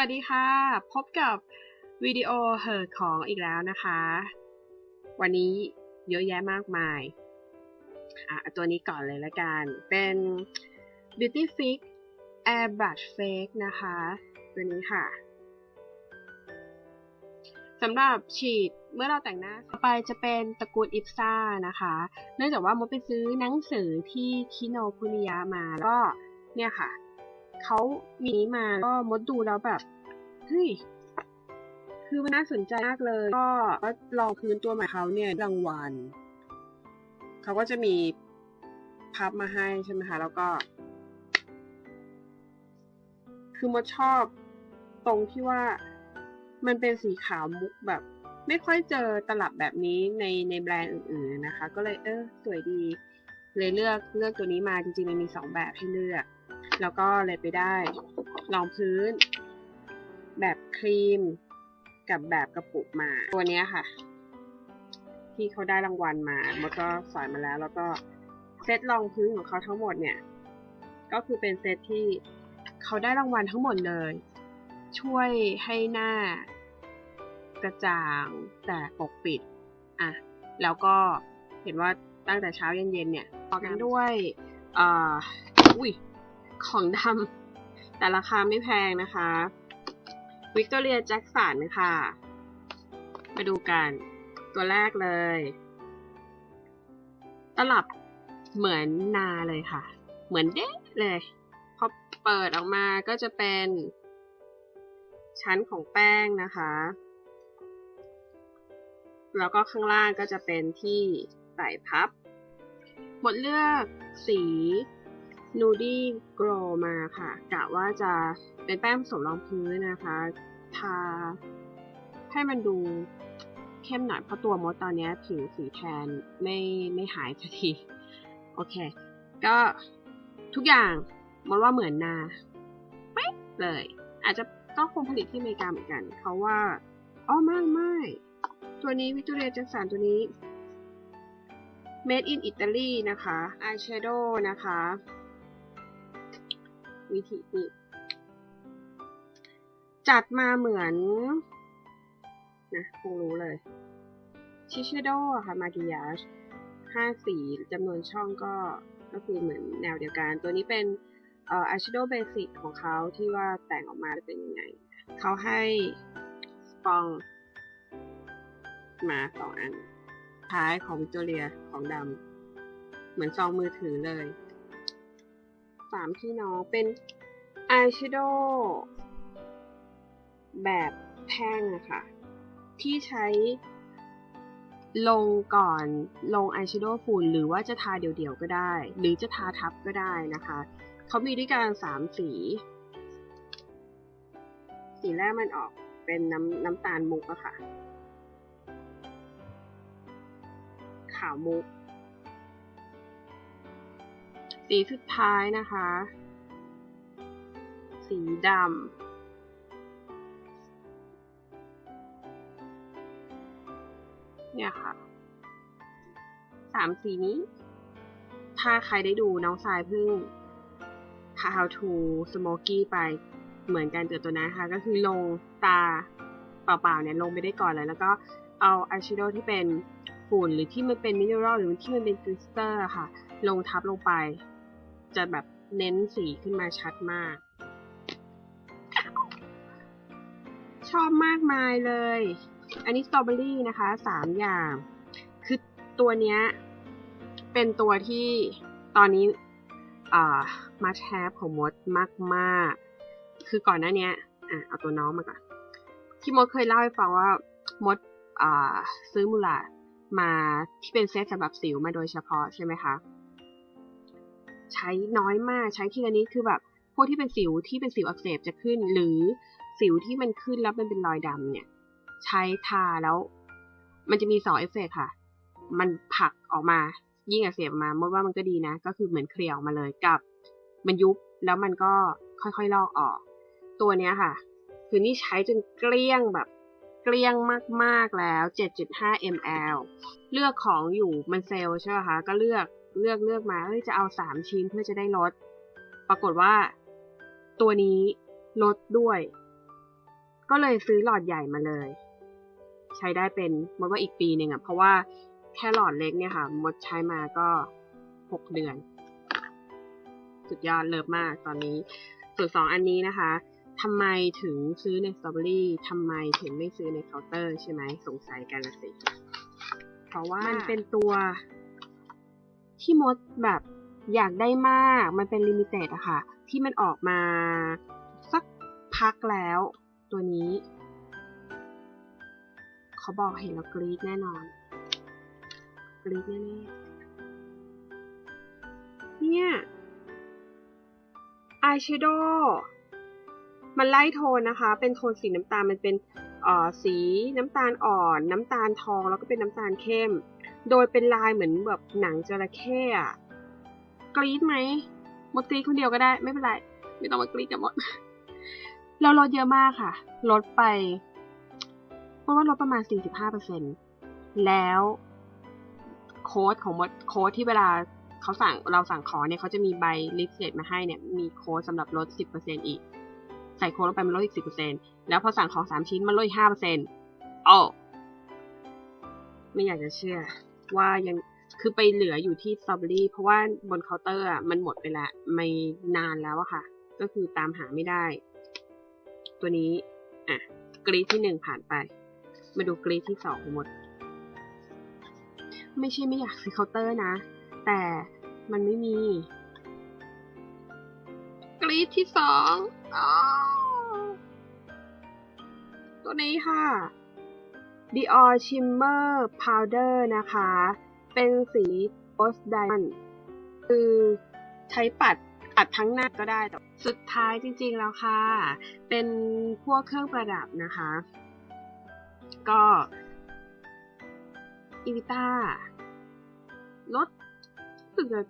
วัสดีค่ะ พบกับวิดีโอเหอของอีกแล้วนะคะ วันนี้เยอะแยะมากมายอะตัวนี้ก่อนเลยละกัน เป็น Beauty Fix Air Brush Fake นะคะ ตัวนี้ค่ะสำหรับฉีดเมื่อเราแต่งหน้าต่อไปจะเป็นตระกูลอิปซ่านะคะ เนื่องจากว่ามดไปซื้อหนังสือที่คิโนคุนิยะมาแล้วก็เนี่ยค่ะ เขามีนี้มาก็มดดูแล้วแบบเฮ้ยคือมันน่าสนใจมากเลยก็ก็ลองพื้นตัวใหม่เขาเนี่ยรางวัลเขาก็จะมีพับมาให้ใช่ไหมคะแล้วก็ คือมดชอบตรงที่ว่ามันเป็นสีขาวมุกแบบ ไม่ค่อยเจอตลับแบบนี้ในในแบรนด์อื่น ๆนะคะ ก็เลยเออสวยดี เลยเลือกเลือกตัวนี้มาจริงๆมันมีสองแบบให้เลือก แล้วก็เลยไปได้รองพื้น แบบครีม กับแบบกระปุกมา ตัวนี้ค่ะ ที่เขาได้รางวัลมามันก็สอนมาแล้ว แล้วก็เซตรองพื้นของเขาทั้งหมดเนี่ย ก็คือเป็นเซตที่เขาได้รางวัลทั้งหมดเลย ช่วยให้หน้ากระจ่างแต่ปกปิด อะ แล้วก็เห็นว่าตั้งแต่เช้าเย็นๆเนี่ยต่อกันด้วย อ่า อุ้ย ของดำแต่ราคาไม่แพงนะคะวิกตอเรียแจ็คสันค่ะ มาดูกัน ตัวแรกเลย ตลับเหมือนนาเลยค่ะ เหมือนเด๊ะเลย พอเปิดออกมาก็จะเป็น ชั้นของแป้งนะคะ แล้วก็ข้างล่างก็จะเป็นที่ใส่พับ หมดเลือกสี Nudie Glow มาค่ะ กะว่าจะเป็นแป้งผสมรองพื้นนะคะทาให้มันดูเข้มหน่อยเพราะตัวมดตอนนี้ผิวสีแทนไม่ไม่หายสักที โอเค ก็ทุกอย่างมดว่าเหมือนนาเป๊ะเลย อาจจะก็คงผลิตที่อเมริกาเหมือนกัน เขาว่าอ๋อไม่ไม่ตัวนี้วิต o เรียจ็คสันตัวนี้ made in Italy นะคะ eyeshadow นะคะ วิธีนี้จัดมาเหมือนนะคงรู้เลย ชิชโดค่ะมากิยาชห้าสีจำนวนช่องก็ก็คือเหมือนแนวเดียวกัน ตัวนี้เป็นเอ่อ eyeshadow basic ของเขาที่ว่าแต่งออกมาเป็นยังไง เขาให้สปองมาสองอันท้ายของวิกตอเรียของดำเหมือนซองมือถือเลย สามพี่น้องเป็นอายแชโดว์แบบแท่งอะค่ะ ที่ใช้ลงก่อนลงอายแชโดว์ฝุ่นหรือว่าจะทาเดี่ยวๆก็ได้ หรือจะทาทับก็ได้นะคะ เขามีด้วยกันสามสี สีแรกมันออกเป็นน้ำน้ำตาลมุกอะค่ะ ขาวมุก สีสุดท้ายนะคะ สีดำเนี่ยค่ะสามสีนี้ ถ้าใครได้ดูน้องทรายพิ่ง How to Smoky ไปเหมือนกันเกิดตัวนั้นค่ะ ก็คือลงตาเปล่าๆเนี่ยลงไปได้ก่อนเลย แล้วก็เอาอายแชโดว์ที่เป็นฝุ่นหรือที่มันเป็นมิเนอรัลหรือที่มันเป็นกริสเตอร์ค่ะ ลงทับลงไป จะแบบเน้นสีขึ้นมาชัดมาก ชอบมากมายเลย อันนี้สตรอเบอรี่นะคะสามอย่าง คือตัวเนี้ยเป็นตัวที่ตอนนี้มาแชปของมดมากๆ คือก่อนหน้านี้อะเอาตัวน้องมาก่อนที่มดเคยเล่าให้ฟังว่ามดซื้อมูลามาที่เป็นเซตสำหรับสิวมาโดยเฉพาะใช่ไหมคะ ใช้น้อยมากใช้ทีละนิดคือแบบพวกที่เป็นสิวที่เป็นสิวอักเสบจะขึ้น หรือสิวที่มันขึ้นแล้วมันเป็นรอยดำเนี่ย ใช้ทาแล้ว มันจะมีสองเอฟเฟกค่ะ มันผลักออกมา ยิ่งอักเสบมา มดว่ามันก็ดีนะ ก็คือเหมือนเคลียร์ออกมาเลยกับ มันยุบแล้วมันก็ค่อยๆลอกออก ตัวเนี้ยค่ะ คือนี่ใช้จนเกลี้ยงแบบเกลี้ยงมากๆแล้ว 7.5 ml เลือกของอยู่มันเซลใช่ไหมคะ ก็เลือก เลือกเลือกมาเอ้ยจะเอา3ชิ้นเพื่อจะได้ลด ปรากฏว่า ตัวนี้ลดด้วย ก็เลยซื้อหลอดใหญ่มาเลย ใช้ได้เป็นมดว่าอีกปีหนึ่งอะเพราะว่าแค่หลอดเล็กเนี่ยค่ะ มดใช้มาก็หกเดือน สุดยอดเลิฟมากตอนนี้ ส่วนสองอันนี้นะคะทำไมถึงซื้อในสตรอเบอรี่ทำไมถึงไม่ซื้อในเคาน์เตอร์ใช่ไหมสงสัยกันละสิ เพราะว่ามันเป็นตัว ที่มดแบบอยากได้มาก มันเป็นลิมิเต็ดอะค่ะ ที่มันออกมาสักพักแล้ว ตัวนี้ เขาบอกเห็นแล้วกรี๊ดแน่นอน กรี๊ดแน่ๆเนี่ยอายแชโดว์ มันไล่โทนนะคะ เป็นโทนสีน้ำตาลมันเป็นสีน้ำตาลอ่อน น้ำตาลทองแล้วก็เป็นน้ำตาลเข้ม โดยเป็นลายเหมือนแบบหนังจระเข้อะกรี๊ดไหมมดกรี๊ดคนเดียวก็ได้ไม่เป็นไร ไม่ต้องมากรี๊ดกับมดเราลดเยอะมากค่ะ ลดไปเพราะว่าลดประมาณ 45%แล้วโค้ดของมดโค้ดที่เวลาเขาสั่งเราสั่งขอเนี่ยเขาจะมีใบลิสต์เลตมาให้เนี่ยมีโค้ดสำหรับลด 10%อีก ใส่โค้ดลงไปมันลดอีก10%แล้วพอสั่งของ3ชิ้นมันลดอีก5%โอ้ไม่อยากจะเชื่อ ว่ายังคือไปเหลืออยู่ที่สตรอเบอรี่เพราะว่าบนเคาน์เตอร์อะมันหมดไปละไม่นานแล้วอะค่ะ ก็คือตามหาไม่ได้ ตัวนี้ อะ กรีที่หนึ่งผ่านไป มาดูกรีที่สองหมด ไม่ใช่ไม่อยากซื้อเคาน์เตอร์นะ แต่มันไม่มี กรีที่สอง ตัวนี้ค่ะ Dior Shimmer Powder นะคะ เป็นสี Rose Diamond คือใช้ปัดปัดทั้งหน้าก็ได้แต่สุดท้ายจริงๆแล้วค่ะ เป็นพวกเครื่องประดับนะคะ ก็อีวิต้าลดรู้สึกจะ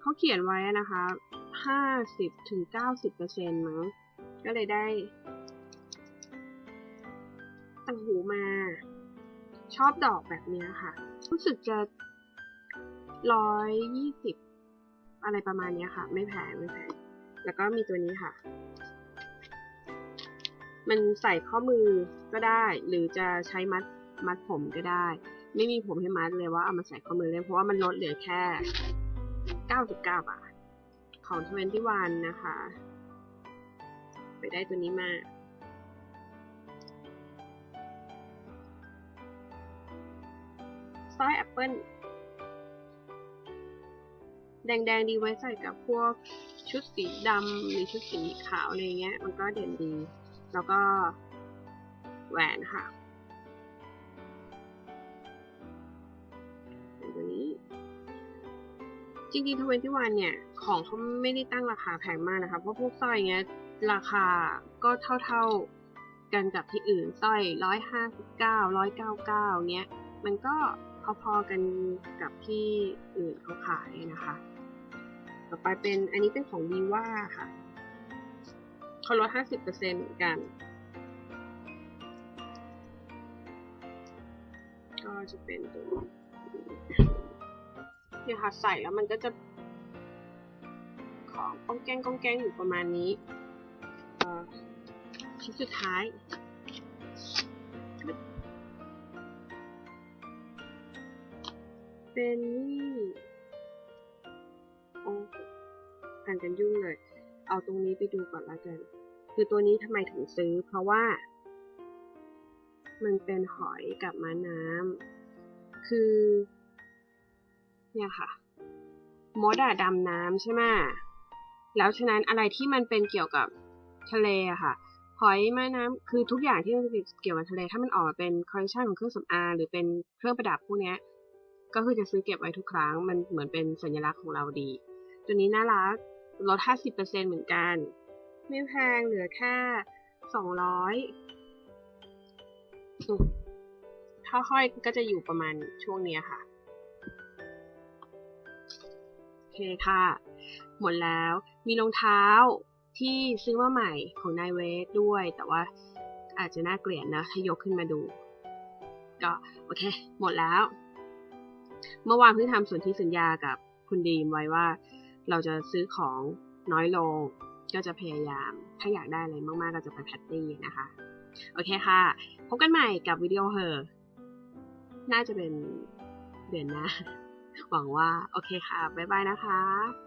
เขาเขียนไว้นะคะ ห้าสิบถึงเก้าสิบเปอร์เซ็นต์มั้ง ก็เลยได้ตังหูมา ชอบดอกแบบนี้ค่ะ รู้สึกจะร้อยยี่สิบอะไรประมาณนี้ค่ะ ไม่แพงไม่แพงแล้วก็มีตัวนี้ค่ะ มันใส่ข้อมือก็ได้ หรือจะใช้มัดมัดผมก็ได้ ไม่มีผมให้มัดเลยว่าเอามาใส่ข้อมือเลยเพราะว่ามันลดเหลือแค่ 99 บาท ของ 21 นะคะ ไปได้ตัวนี้มาสร้อยแอปเปิลแดงๆดีไว้ใส่กับพวกชุดสีดำหรือชุดสีขาวอะไรเงี้ย มันก็เด่นดี แล้วก็แหวนค่ะ จริงๆทเวนตี้วันเนี่ย ของเขาไม่ได้ตั้งราคาแพงมากนะคะ เพราะพวกสร้อยเงี้ย ราคาก็เท่าๆกันกับที่อื่นสร้อยร้อยห้าสิบเก้าร้อยเก้าเก้าเงี้ย มันก็พอๆกันกับที่อื่นเขาขายนะคะ ต่อไปเป็นอันนี้เป็นของวีว่าค่ะเขาลด50%เหมือนกัน ก็จะเป็นตัว เนี่ยค่ะใส่แล้วมันก็จะ ของก้องแกงก้องแกงอยู่ประมาณนี้ชิ้นสุดท้าย เป็นนี่โอ้ผ่านกันยุ่งเลย เอาตรงนี้ไปดูก่อนล้วกัน คือตัวนี้ทำไมถึงซื้อ เพราะว่า มันเป็นหอยกับม้าน้ำคือ เนี่ยค่ะ มดอะดำน้ำใช่ไหมแล้วฉะนั้นอะไรที่มันเป็นเกี่ยวกับทะเลอะค่ะหอยแม่น้ำคือทุกอย่างที่มันเกี่ยวกับทะเล ถ้ามันออกมาเป็นคอลเลคชันของเครื่องสำอางหรือเป็นเครื่องประดับพวกนี้ก็คือจะซื้อเก็บไว้ทุกครั้ง มันเหมือนเป็นสัญลักษณ์ของเราดี ตัวนี้น่ารักลด 50%เหมือนกัน ไม่แพงเหลือแค่200ถ้าห้อยก็จะอยู่ประมาณช่วงนี้ค่ะ เคค่ะ หมดแล้วมีรองเท้าที่ซื้อมาใหม่ของนายเวสด้วย แต่ว่าอาจจะน่าเกลียดนะถ้ายกขึ้นมาดู ก็โอเค หมดแล้ว เมื่อวานเพิ่งทำส่วนที่สัญญากับคุณดีมไว้ว่า เราจะซื้อของน้อยลง ก็จะพยายาม ถ้าอยากได้อะไรมากๆก็จะไปแพตตี้นะคะ โอเคค่ะ พบกันใหม่กับวิดีโอเหอน่าจะเป็นเดือนหน้า หวังว่าโอเคค่ะ บ๊ายบายนะคะ